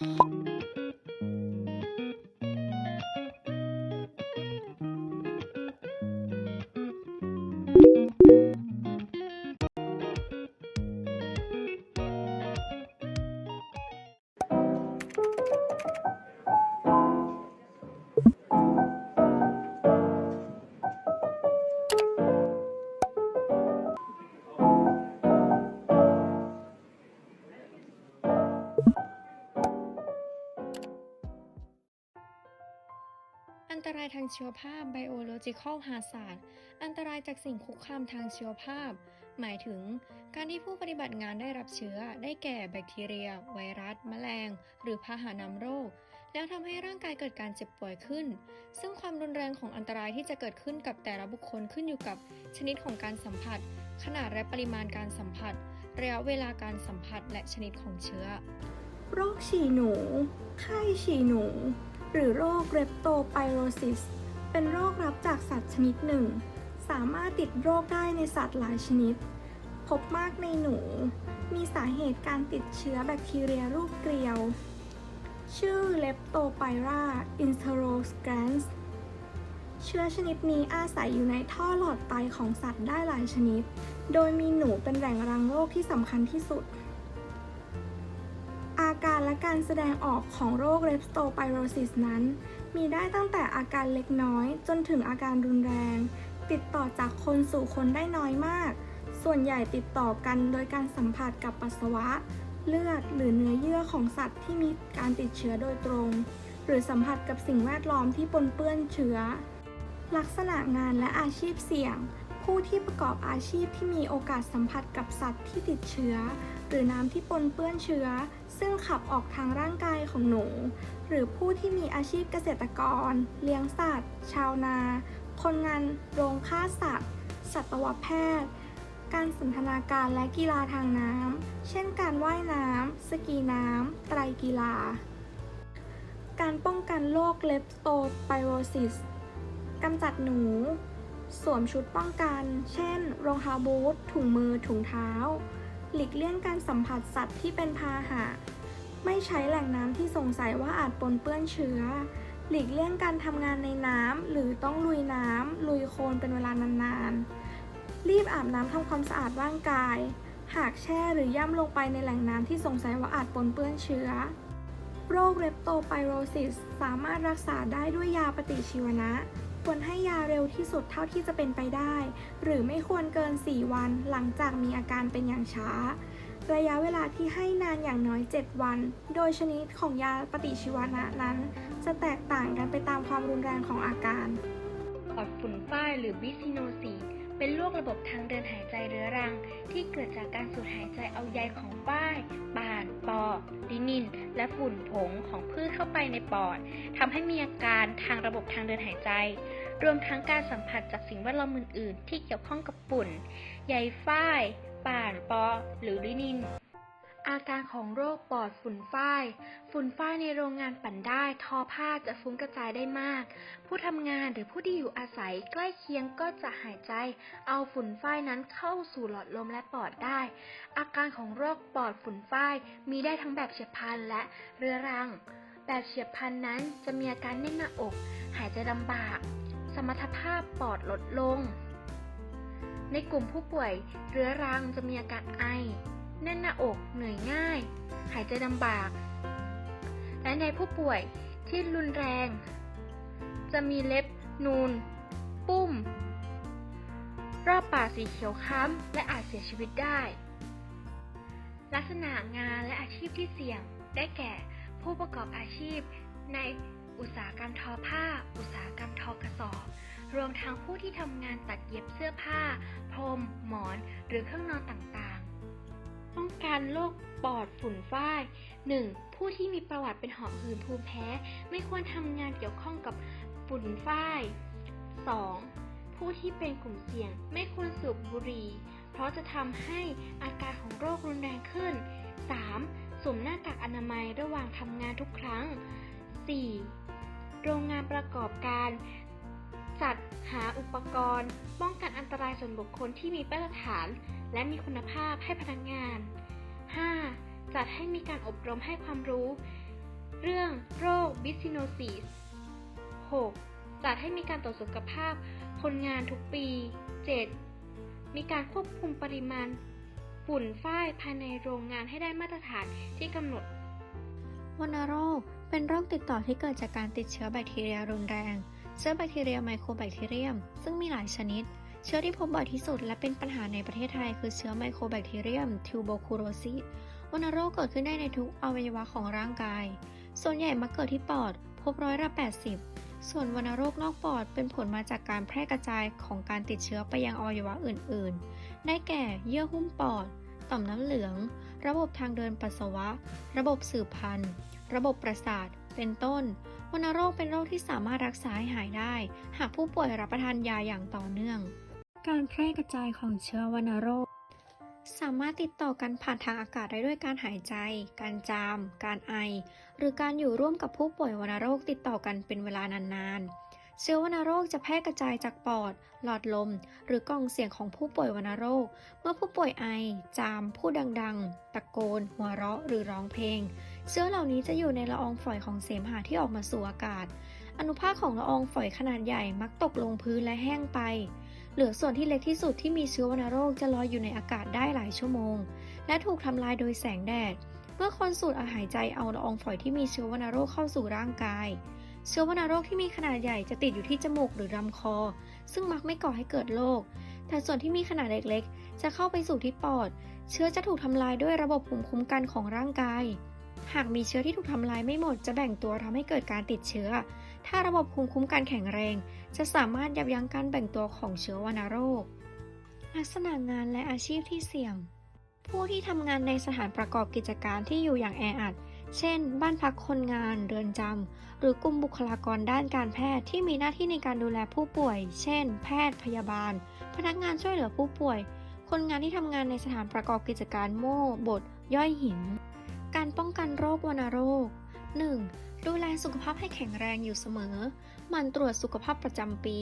อั ตรายทางชีวภาพ biological hazard อันตรายจากสิ่งคุกคามทางชีวภาพ หมายถึง การที่ผู้ปฏิบัติงานได้รับเชื้อ ได้แก่แบคทีเรีย ไวรัส แมลง หรือพาหะนำโรค แล้วทำให้ร่างกายเกิดการเจ็บป่วยขึ้น ซึ่งความรุนแรงของอันตรายที่จะเกิดขึ้นกับแต่ละบุคคลขึ้นอยู่กับ ชนิดของการสัมผัส ขนาดและปริมาณการสัมผัส ระยะเวลาการสัมผัสและชนิดของเชื้อ โรคฉี่หนู ไข้ฉี่หนู หรือโรคเรปโตไปโรซิส เป็นโรครับ จากสัตว์ชนิดหนึ่ง สามารถติดโรคได้ในสัตว์หลายชนิด พบมากในหนู มีสาเหตุการติดเชื้อแบคทีเรียรูปเกลียว ชื่อเลปโตไปราอินเทโรสแกรนส์เชื้อชนิดนี้อาศัยอยู่ในท่อหลอดไตของสัตว์ได้หลายชนิด โดยมีหนูเป็นแหล่งรังโรคที่สำคัญที่สุด การแสดงออกของโรคเรปโตไปโรซิสนั้น มีได้ตั้งแต่อาการเล็กน้อยจนถึงอาการรุนแรง ติดต่อจากคนสู่คนได้น้อยมาก ส่วนใหญ่ติดต่อกันโดยการสัมผัสกับปัสสาวะ เลือดหรือเนื้อเยื่อของสัตว์ที่มีการติดเชื้อโดยตรง หรือสัมผัสกับสิ่งแวดล้อมที่ปนเปื้อนเชื้อ ลักษณะงานและอาชีพเสี่ยง ผู้ที่ประกอบอาชีพที่มีโอกาสสัมผัสกับสัตว์ที่ติดเชื้อ หรือน้ำที่ปนเปื้อนเชื้อ ซึ่งขับออกทางร่างกายของหนู หรือผู้ที่มีอาชีพเกษตรกร เลี้ยงสัตว์ ชาวนา คนงานโรงฆ่าสัตว์ สัตวแพทย์ การสนทนาการและกีฬาทางน้ำ เช่นการว่ายน้ำ สกีน้ำ ไตรกีฬา การป้องกันโรคเลปโตไปโรซิสกำจัดหนู สวมชุดป้องกัน เช่น รองเท้าบูท ถุงมือ ถุงเท้า หลีกเลี่ยงการสัมผัสสัตว์ที่เป็นพาหะ ไม่ใช้แหล่งน้ำที่สงสัยว่าอาจปนเปื้อนเชื้อ หลีกเลี่ยงการทำงานในน้ำหรือต้องลุยน้ำลุยโคลนเป็นเวลานานๆ รีบอาบน้ำทำความสะอาดร่างกาย หากแช่หรือย่ำลงไปในแหล่งน้ำที่สงสัยว่าอาจปนเปื้อนเชื้อ โรคเรปโตไปโรซิสสามารถรักษาได้ด้วยยาปฏิชีวนะ ควรให้ยาเร็วที่สุดเท่าที่จะเป็นไปได้ หรือไม่ควรเกิน 4 วันหลังจากมีอาการเป็นอย่างช้า ระยะเวลาที่ให้นานอย่างน้อย 7 วัน โดยชนิดของยาปฏิชีวนะนั้น จะแตกต่างกันไปตามความรุนแรงของอาการปอดฝุ่นฝ้ายหรือบิซิโนซี เป็นโรคระบบทางเดินหายใจเรื้อรัง ที่เกิดจากการสูดหายใจเอาใยของป้ายป่าน ปอลินิน และฝุ่นผงของพืชเข้าไปในปอดทำให้มีอาการทางระบบทางเดินหายใจ รวมทั้งการสัมผัสจากสิ่งแวดล้อมอื่น ๆ ที่เกี่ยวข้องกับฝุ่น ใยฝ้าย ป่าน ปอ หรือลินิน อาการของโรคปอดฝุ่นฝ้าย ฝุ่นฝ้ายในโรงงานปั่นได้ ทอผ้าจะฟุ้งกระจายได้มาก ผู้ทำงานหรือผู้ที่อยู่อาศัยใกล้เคียงก็จะหายใจ เอาฝุ่นฝ้ายนั้นเข้าสู่หลอดลมและปอดได้ อาการของโรคปอดฝุ่นฝ้ายมีได้ทั้งแบบเฉียบพลันและเรื้อรัง แบบเฉียบพลันนั้นจะมีอาการแน่นหน้าอก หายใจลำบาก สมรรถภาพปอดลดลง ในกลุ่มผู้ป่วยเรื้อรังจะมีอาการไอ แน่นหน้าอกเหนื่อยง่าย หายใจลำบาก และในผู้ป่วยที่รุนแรง จะมีเล็บนูน ปุ้ม รอบปากสีเขียวค้ำและอาจเสียชีวิตได้ ลักษณะงานและอาชีพที่เสี่ยงได้แก่ผู้ประกอบอาชีพในอุตสาหกรรมทอผ้า อุตสาหกรรมทอกระสอบ รวมทั้งผู้ที่ทำงานตัดเย็บเสื้อผ้า พรม หมอน หรือเครื่องนอนต่างๆ ป้องกันโรคปอดฝุ่นฝ้าย 1. ผู้ที่มีประวัติเป็นหอบหืดภูมิแพ้ ไม่ควรทำงานเกี่ยวข้องกับฝุ่นฝ้าย 2. ผู้ที่เป็นกลุ่มเสี่ยงไม่ควรสูบบุหรี่ เพราะจะทำให้อาการของโรครุนแรงขึ้น 3. สวมหน้ากากอนามัยระหว่างทำงานทุกครั้ง 4. โรงงานประกอบการจัดหาอุปกรณ์ ป้องกันอันตรายส่วนบุคคลที่มีมาตรฐาน และมีคุณภาพให้พนักงาน 5. จัดให้มีการอบรมให้ความรู้ เรื่องโรคบิซิโนซิส 6. จัดให้มีการตรวจสุขภาพคนงานทุกปี 7. มีการควบคุมปริมาณ ฝุ่นฝ้ายภายในโรงงานให้ได้มาตรฐานที่กำหนดวัณโรคเป็นโรคติดต่อที่เกิดจากการติดเชื้อแบคทีเรียรุนแรง เชื้อแบคทีเรียไมโครแบคทีเรียม ซึ่งมีหลายชนิด เชื้อที่พบบ่อยที่สุดและเป็นปัญหาในประเทศไทยคือเชื้อไมโครแบคทีเรียมทิวโบคูโรซิสวัณโรคเกิดขึ้นได้ในทุกอวัยวะของร่างกาย ส่วนใหญ่มักเกิดที่ปอด พบร้อยละ 80 ส่วนวัณโรคนอกปอดเป็นผลมาจากการแพร่กระจายของการติดเชื้อไปยังอวัยวะอื่น ๆ ได้แก่เยื่อหุ้มปอด ต่อมน้ำเหลือง ระบบทางเดินปัสสาวะ ระบบสืบพันธุ์ ระบบประสาท เป็นต้น วัณโรคเป็นโรคที่สามารถรักษาให้หายได้ หากผู้ป่วยรับประทานยาอย่างต่อเนื่อง การแพร่กระจายของเชื้อวัณโรค สามารถติดต่อกันผ่านทางอากาศได้ด้วยการหายใจ การจาม การไอ หรือการอยู่ร่วมกับผู้ป่วยวัณโรคติดต่อกันเป็นเวลานานๆ เชื้อวัณโรคจะแพร่กระจายจากปอด หลอดลม หรือกล่องเสียงของผู้ป่วยวัณโรค เมื่อผู้ป่วยไอ จาม พูดดังๆ ตะโกน หัวเราะ หรือร้องเพลง เชื้อเหล่านี้จะอยู่ในละอองฝอยของเสมหะที่ออกมาสู่อากาศ อนุภาคของละอองฝอยขนาดใหญ่มักตกลงพื้นและแห้งไป เหลือส่วนที่เล็กที่สุดที่มีเชื้อวัณโรคจะลอยอยู่ในอากาศได้หลายชั่วโมง และถูกทำลายโดยแสงแดด เมื่อคนสูดอาหายใจเอาละอองฝอยที่มีเชื้อวัณโรคเข้าสู่ร่างกาย เชื้อวัณโรคที่มีขนาดใหญ่จะติดอยู่ที่จมูกหรือลำคอ ซึ่งมักไม่ก่อให้เกิดโรค แต่ส่วนที่มีขนาดเล็กๆ จะเข้าไปสู่ที่ปอด เชื้อจะถูกทำลายด้วยระบบภูมิคุ้มกันของร่างกายหากมีเชื้อที่ถูกทำลายไม่หมดจะแบ่งตัวทำให้เกิดการติดเชื้อ ถ้าระบบภูมิคุ้มกันแข็งแรง จะสามารถยับยั้งการแบ่งตัวของเชื้อวัณโรค ลักษณะงานและอาชีพที่เสี่ยง ผู้ที่ทำงานในสถานประกอบกิจการที่อยู่อย่างแออัด เช่น บ้านพักคนงาน เรือนจำ หรือกลุ่มบุคลากรด้านการแพทย์ที่มีหน้าที่ในการดูแลผู้ป่วย เช่น แพทย์ พยาบาล พนักงานช่วยเหลือผู้ป่วย คนงานที่ทำงานในสถานประกอบกิจการโม่ บด ย่อยหิน การป้องกันโรควัณโรค 1. ดูแลสุขภาพให้แข็งแรงอยู่เสมอ มั่นตรวจสุขภาพประจำปี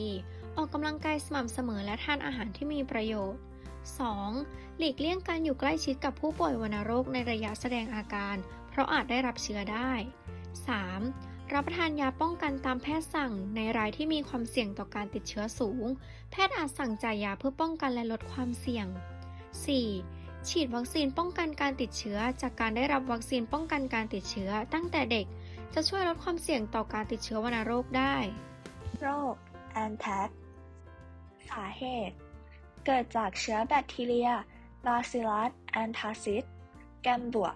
ออกกำลังกายสม่ำเสมอและทานอาหารที่มีประโยชน์ 2. หลีกเลี่ยงการอยู่ใกล้ชิดกับผู้ป่วยวัณโรคในระยะแสดงอาการ เพราะอาจได้รับเชื้อได้ 3. รับประทานยาป้องกันตามแพทย์สั่งในรายที่มีความเสี่ยงต่อการติดเชื้อสูง แพทย์อาจสั่งจ่ายยาเพื่อป้องกันและลดความเสี่ยง 4. ฉีดวัคซีนป้องกันการติดเชื้อ จากการได้รับวัคซีนป้องกันการติดเชื้อตั้งแต่เด็ก จะช่วยลดความเสี่ยงต่อการติดเชื้อวัณโรคได้ โรค a n t a c สาเหตุ เกิดจากเชื้อแบคทีเรีย Bacillus anthracis แกมบวก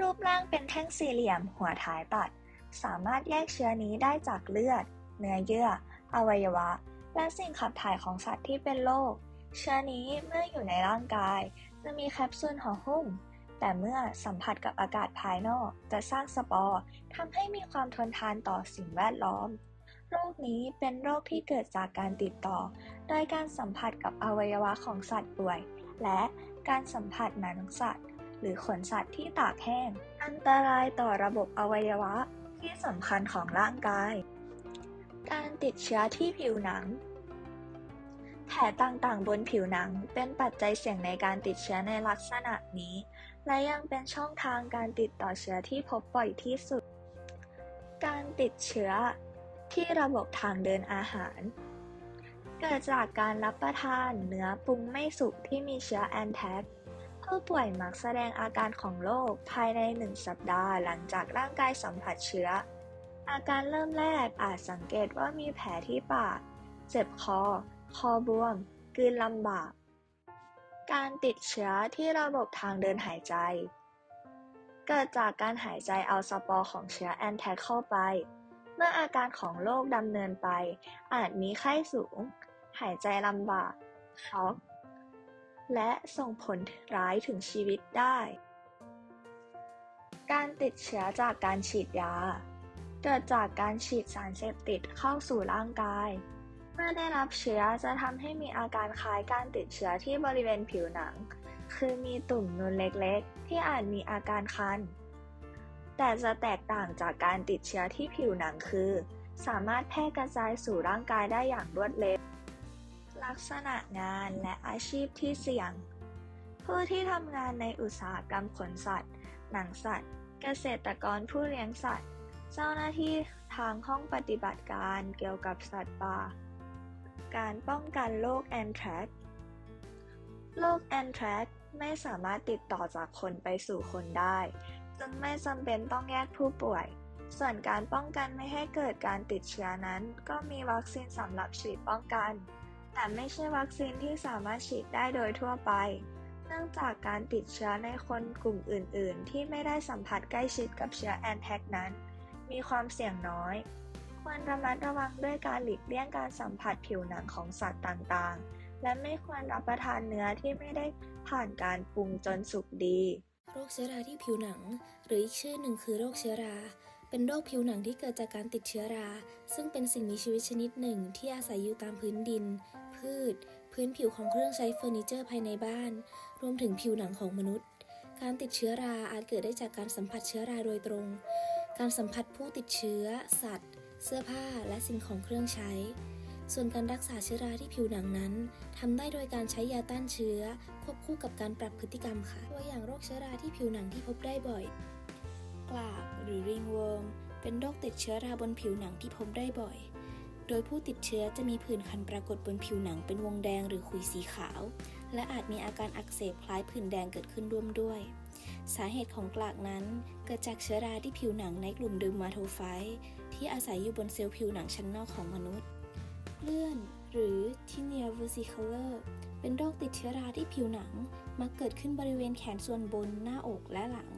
รูปร่างเป็นแท่งสี่เหลี่ยมหัวท้ายตัด สามารถแยกเชื้อนี้ได้จากเลือด เนื้อเยื่อ อวัยวะ และสิ่งขับถ่ายของสัตว์ที่เป็นโรคเชื้อนี้เมื่ออยู่ในร่างกาย จะมีแคปซูลห่อหุ้ม แต่เมื่อสัมผัสกับอากาศภายนอก จะสร้างสปอร์ทำให้มีความทนทานต่อสิ่งแวดล้อม โรคนี้เป็นโรคที่เกิดจากการติดต่อ โดยการสัมผัสกับอวัยวะของสัตว์ป่วย และการสัมผัสหนังสัตว์ หรือขนสัตว์ที่ตากแห้ง อันตรายต่อระบบอวัยวะที่สำคัญของร่างกาย การติดเชื้อที่ผิวหนัง แผลต่างๆ บนผิวหนังเป็นปัจจัยเสี่ยงในการติดเชื้อในลักษณะนี้ และยังเป็นช่องทางการติดต่อเชื้อที่พบบ่อยที่สุด การติดเชื้อที่ระบบทางเดินอาหาร เกิดจากการรับประทานเนื้อปรุงไม่สุกที่มีเชื้อแอนแทกผู้ป่วยมักแสดงอาการของโรคภายในหนึ่งสัปดาห์หลังจากร่างกายสัมผัสเชื้อ อาการเริ่มแรกอาจสังเกตว่ามีแผลที่ปาก เจ็บคอ คอบวม กลืนลำบาก การติดเชื้อที่ระบบทางเดินหายใจ เกิดจากการหายใจเอาสปอร์ของเชื้อแอนแทกเข้าไป เมื่ออาการของโรคดำเนินไป อาจมีไข้สูง หายใจลำบากช็อกและส่งผลร้ายถึงชีวิตได้ การติดเชื้อจากการฉีดยา เกิดจากการฉีดสารเสพติดเข้าสู่ร่างกาย เมื่อได้รับเชื้อจะทำให้มีอาการคล้ายการติดเชื้อที่บริเวณผิวหนัง คือมีตุ่มนูนเล็กๆ ที่อาจมีอาการคัน แต่จะแตกต่างจากการติดเชื้อที่ผิวหนังคือ สามารถแพร่กระจายสู่ร่างกายได้อย่างรวดเร็ว ลักษณะงานและอาชีพที่เสี่ยง ผู้ที่ทำงานในอุตสาหกรรมขนสัตว์ หนังสัตว์ เกษตรกรผู้เลี้ยงสัตว์ เจ้าหน้าที่ทางห้องปฏิบัติการเกี่ยวกับสัตว์ป่า การป้องกันโรคแอนแทรกโรคแอนแทรกไม่สามารถติดต่อจากคนไปสู่คนได้ จึงไม่จำเป็นต้องแยกผู้ป่วย ส่วนการป้องกันไม่ให้เกิดการติดเชื้อนั้น ก็มีวัคซีนสำหรับฉีดป้องกัน แต่ไม่ใช่วัคซีนที่สามารถฉีดได้โดยทั่วไป เนื่องจากการติดเชื้อในคนกลุ่มอื่น ๆ ที่ไม่ได้สัมผัสใกล้ชิดกับเชื้อแอนแทกนั้น มีความเสี่ยงน้อย ควรระมัดระวังด้วยการหลีกเลี่ยงการสัมผัสผิวหนังของสัตว์ต่างๆ และไม่ควรรับประทานเนื้อที่ไม่ได้ผ่านการปรุงจนสุกดี โรคเชื้อราที่ผิวหนัง หรืออีกชื่อหนึ่งคือโรคเชื้อราเป็นโรคผิวหนังที่เกิดจากการติดเชื้อรา ซึ่งเป็นสิ่งมีชีวิตชนิดหนึ่งที่อาศัยอยู่ตามพื้นดิน พืช พื้นผิวของเครื่องใช้เฟอร์นิเจอร์ภายในบ้าน รวมถึงผิวหนังของมนุษย์ การติดเชื้อราอาจเกิดได้จากการสัมผัสเชื้อราโดยตรง การสัมผัสผู้ติดเชื้อ สัตว์ เสื้อผ้าและสิ่งของเครื่องใช้ ส่วนการรักษาเชื้อราที่ผิวหนังนั้นทำได้โดยการใช้ยาต้านเชื้อ ควบคู่กับการปรับพฤติกรรมค่ะ ตัวอย่างโรคเชื้อราที่ผิวหนังที่พบได้บ่อย กลากหรือริงเวิร์มเป็นโรคติดเชื้อราบนผิวหนังที่พบได้บ่อย โดยผู้ติดเชื้อจะมีผื่นคันปรากฏบนผิวหนังเป็นวงแดงหรือขุยสีขาว และอาจมีอาการอักเสบคล้ายผื่นแดงเกิดขึ้นร่วมด้วยสาเหตุของกลากนั้นเกิดจากเชื้อราที่ผิวหนังในกลุ่มเดอร์มาโทไฟ ที่อาศัยอยู่บนเซลล์ผิวหนังชั้นนอกของมนุษย์ เลื่อน หรือ tinea versicolor เป็นโรคติดเชื้อราที่ผิวหนัง มักเกิดขึ้นบริเวณแขนส่วนบน หน้าอกและหลัง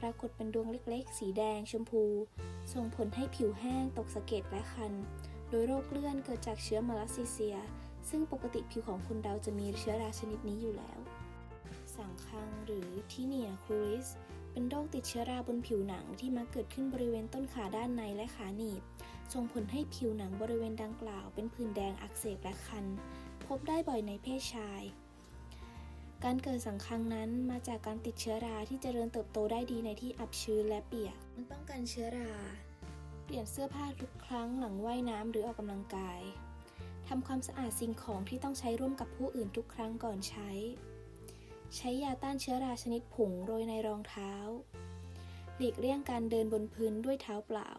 ปรากฏเป็นดวงเล็กๆ สีแดง ชมพู ส่งผลให้ผิวแห้ง ตกสะเก็ดและคัน โดยโรคเลื่อนเกิดจากเชื้อมาลาซิเซีย ซึ่งปกติผิวของคนเราจะมีเชื้อราชนิดนี้อยู่แล้ว สังคังหรือทีเนียคูริส เป็นโรคติดเชื้อราบนผิวหนังที่มักเกิดขึ้นบริเวณต้นขาด้านในและขาหนีบ ส่งผลให้ผิวหนังบริเวณดังกล่าว เป็นผื่นแดงอักเสบและคัน พบได้บ่อยในเพศชาย การเกิดสังคังนั้นมาจากการติดเชื้อราที่เจริญเติบโตได้ดีในที่อับชื้นและเปียก มันป้องกันเชื้อรา เปลี่ยนเสื้อผ้าทุกครั้งหลังว่ายน้ำหรือออกกำลังกายทำความสะอาดสิ่งของที่ต้องใช้ร่วมกับผู้อื่นทุกครั้งก่อนใช้ ใช้ยาต้านเชื้อราชนิดผงโรยในรองเท้า หลีกเลี่ยงการเดินบนพื้นด้วยเท้าเปล่า